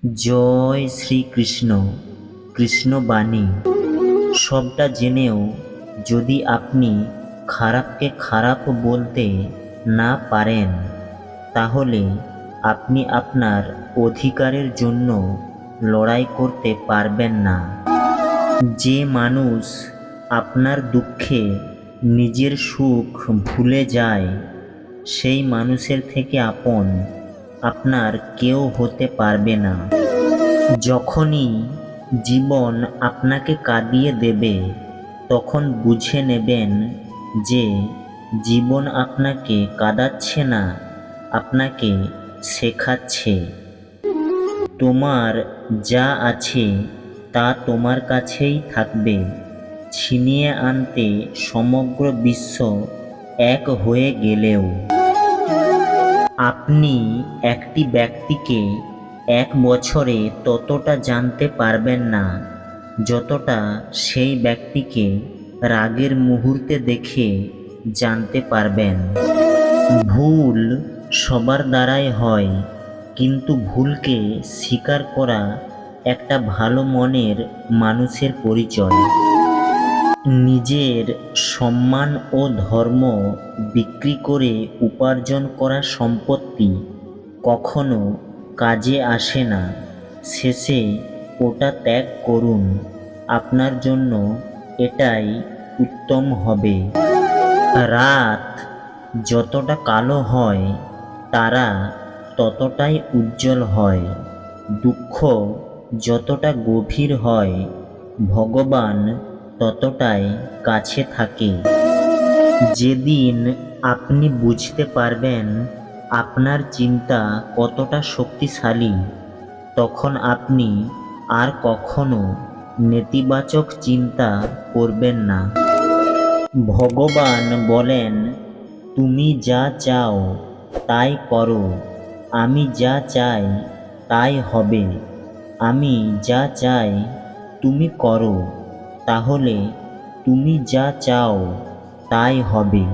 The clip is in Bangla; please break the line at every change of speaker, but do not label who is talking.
জয় শ্রীকৃষ্ণ, কৃষ্ণবাণী। সবটা জেনেও যদি আপনি খারাপকে খারাপ বলতে না পারেন, তাহলে আপনি আপনার অধিকারের জন্য লড়াই করতে পারবেন না। যে মানুষ আপনার দুঃখে নিজের সুখ ভুলে যায়, সেই মানুষের থেকে আপন আপনার কেউ হতে পারবে না। যখনই জীবন আপনাকে কাঁদিয়ে দেবে, তখন বুঝে নেবেন যে জীবন আপনাকে কাঁদাচ্ছে না, আপনাকে শেখাচ্ছে। তোমার যা আছে তা তোমার কাছেই থাকবে। ছিনিয়ে আনতে সমগ্র বিশ্ব এক হয়ে গেলেও। আপনি একটি ব্যক্তিকে এক বছরে ততটা জানতে পারবেন না, যতটা সেই ব্যক্তিকে রাগের মুহূর্তে দেখে জানতে পারবেন। ভুল সবার দ্বারাই হয়, কিন্তু ভুলকে স্বীকার করা একটা ভালো মনের মানুষের পরিচয়। নিজের সম্মান ও ধর্ম বিক্রি করে উপার্জন করা সম্পত্তি কখনো কাজে আসে না। শেষে ওটা ত্যাগ করুন। আপনার জন্য এটাই উত্তম হবে। রাত যতটা কালো হয়, তারা ততটাই উজ্জ্বল হয়। দুঃখ যতটা গভীর হয়, ভগবান ততটাই কাছে থাকে। যেদিন আপনি বুঝতে পারবেন আপনার চিন্তা কতটা শক্তিশালী, তখন আপনি আর কখনো নেতিবাচক চিন্তা করবেন না। ভগবান বলেন, তুমি যা চাও, তাই করো। আমি যা চাই, তাই হবে। আমি যা চাই, তুমি করো। তাহলে তুমি যা চাও তাই হবে।